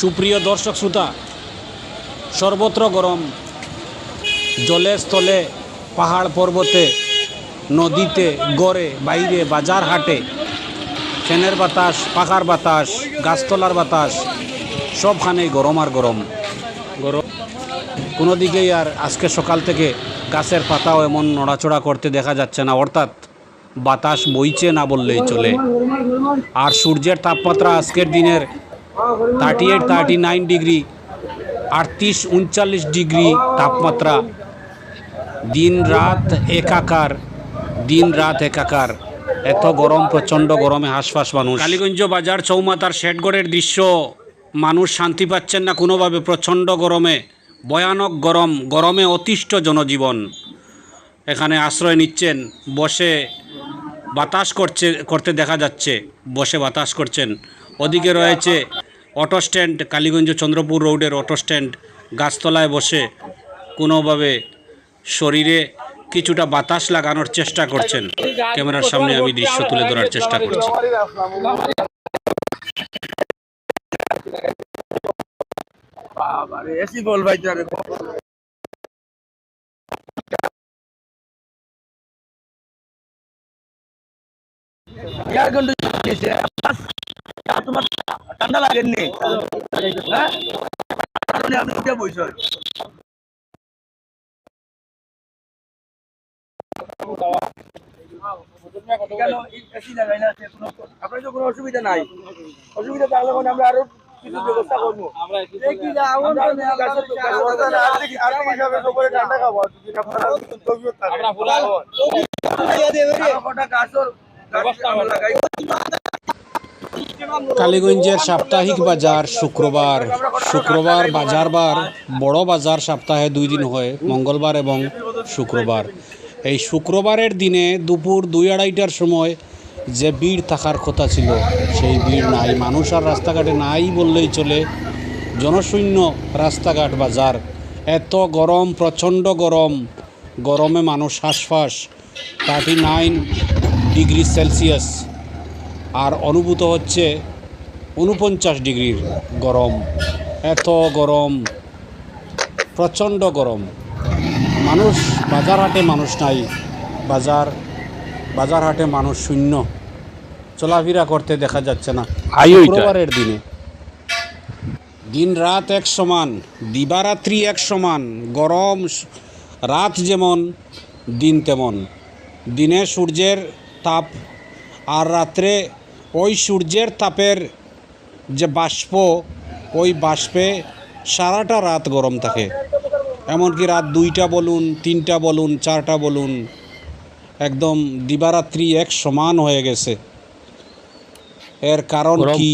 সুপ্রিয় দর্শক শ্রোতা, সর্বত্র গরম। জলে স্থলে পাহাড় পর্বতে, নদীতে, গড়ে, বাইরে, বাজার হাটে ফ্যানের বাতাস, পাখার বাতাস, গাছতলার বাতাস সবখানেই গরম আর গরম। গরম। কোনো দিকেই আর আজকে সকাল থেকে গাছের পাতাও এমন নড়াচড়া করতে দেখা যাচ্ছে না, অর্থাৎ বাতাস বইছে না বললেই চলে। আর সূর্যের তাপমাত্রা আজকের দিনের thirty eight thirty nine degree আটত্রিশ, উনচল্লিশ ডিগ্রি তাপমাত্রা। দিন রাত একাকার, দিন রাত একাকার। এত গরম, প্রচণ্ড গরমে হাঁসফাঁস মানুষ। কালীগঞ্জ বাজার চৌমাতার শেটগড়ের দৃশ্য, মানুষ শান্তি পাচ্ছেন না কোনোভাবে, প্রচণ্ড গরমে। ভয়ানক গরম, গরমে অতিষ্ঠ জনজীবন। এখানে আশ্রয় নিচ্ছেন, বসে বাতাস করছে, করতে দেখা যাচ্ছে, বসে বাতাস করছেন। ওদিকে রয়েছে অটো স্ট্যান্ড, কালীগঞ্জ চন্দ্রপুর রোডের অটো স্ট্যান্ড, গাছতলায় বসে কোনোভাবে শরীরে কিছুটা বাতাস লাগানোর চেষ্টা করছেন। ক্যামেরার সামনে আমি দৃশ্য তুলে ধরার চেষ্টা করছি। তোমার ঠান্ডা লাগেননি। হ্যাঁ আপনি উঠে বসছেন। কেন এসি লাগাই না? কোনো আপনার তো কোনো অসুবিধা নাই। অসুবিধা থাকলে মানে আমরা আরও কিছু ব্যবস্থা করব। ঠান্ডা খাব। যদি কালীগঞ্জের সাপ্তাহিক বাজার শুক্রবার। শুক্রবার বাজারবার বড় বাজার সপ্তাহে দুই দিন হয়, মঙ্গলবার এবং শুক্রবার। এই শুক্রবারের দিনে দুপুর দুই আড়াইটার সময় যে ভিড় থাকার কথা ছিল, সেই ভিড় নাই। মানুষ আর রাস্তাঘাটে নাই বললেই চলে। জনশূন্য রাস্তাঘাট বাজার। এত গরম, প্রচণ্ড গরম। গরমে মানুষ হাঁসফাঁস। থার্টি নাইন ডিগ্রি সেলসিয়াস আর অনুভূত হচ্ছে উনপঞ্চাশ ডিগ্রির গরম এত গরম প্রচণ্ড গরম। মানুষ বাজার হাটে মানুষ নাই বাজার বাজার হাটে মানুষ শূন্য। চলাফেরা করতে দেখা যাচ্ছে না। শুক্রবারের দিনে। দিন রাত এক সমান দিবারাত্রি এক সমান গরম রাত যেমন দিন তেমন। দিনে সূর্যের তাপ আর রাত্রে ওই সূর্যের তাপের যে বাষ্প ওই বাষ্পে সারাটা রাত গরম থাকে। এমনকি রাত দুইটা বলুন তিনটা বলুন চারটা বলুন একদম দিবারাত্রি এক সমান হয়ে গেছে। এর কারণ কি?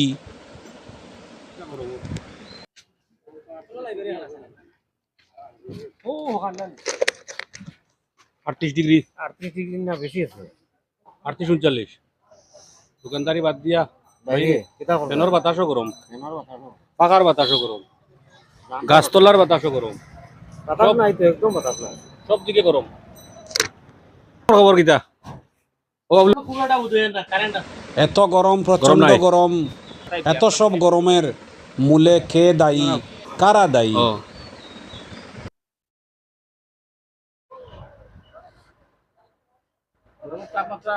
আটত্রিশ ডিগ্রি। আটত্রিশ ডিগ্রি না বেশি আছে। আটত্রিশ উনচল্লিশ। দোকানদারি বাদ দিয়া ফেনর বাতাসও গরম পাকার বাতাসও গরম গাছতলার বাতাসও গরম সব দিকে গরম খবর কিতা? এত গরম প্রচণ্ড গরম এত সব গরমের মূলে কে দায়ী? কারা দায়ী? তাপমাত্রা